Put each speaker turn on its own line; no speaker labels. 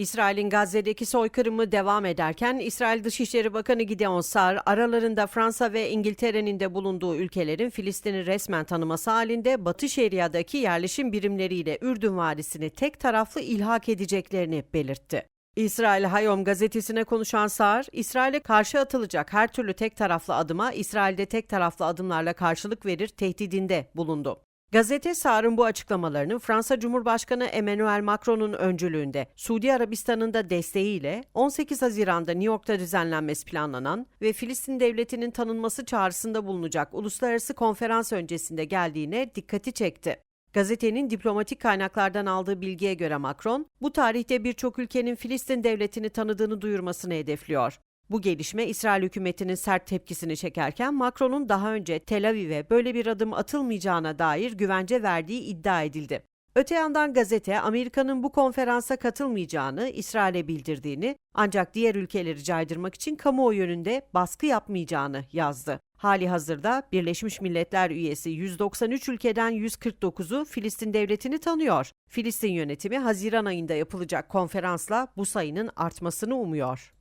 İsrail'in Gazze'deki soykırımı devam ederken İsrail Dışişleri Bakanı Gideon Sar aralarında Fransa ve İngiltere'nin de bulunduğu ülkelerin Filistin'i resmen tanıması halinde Batı Şeria'daki yerleşim birimleriyle Ürdün Vadisi'ni tek taraflı ilhak edeceklerini belirtti. İsrail Hayom gazetesine konuşan Sar, İsrail'e karşı atılacak her türlü tek taraflı adıma İsrail'de tek taraflı adımlarla karşılık verir tehdidinde bulundu. Gazete Sar'ın bu açıklamalarını Fransa Cumhurbaşkanı Emmanuel Macron'un öncülüğünde Suudi Arabistan'ın da desteğiyle 18 Haziran'da New York'ta düzenlenmesi planlanan ve Filistin devletinin tanınması çağrısında bulunacak uluslararası konferans öncesinde geldiğine dikkati çekti. Gazetenin diplomatik kaynaklardan aldığı bilgiye göre Macron, bu tarihte birçok ülkenin Filistin devletini tanıdığını duyurmasını hedefliyor. Bu gelişme İsrail hükümetinin sert tepkisini çekerken Macron'un daha önce Tel Aviv'e böyle bir adım atılmayacağına dair güvence verdiği iddia edildi. Öte yandan gazete Amerika'nın bu konferansa katılmayacağını İsrail'e bildirdiğini ancak diğer ülkeleri caydırmak için kamuoyu yönünde baskı yapmayacağını yazdı. Hali hazırda Birleşmiş Milletler üyesi 193 ülkeden 149'u Filistin devletini tanıyor. Filistin yönetimi Haziran ayında yapılacak konferansla bu sayının artmasını umuyor.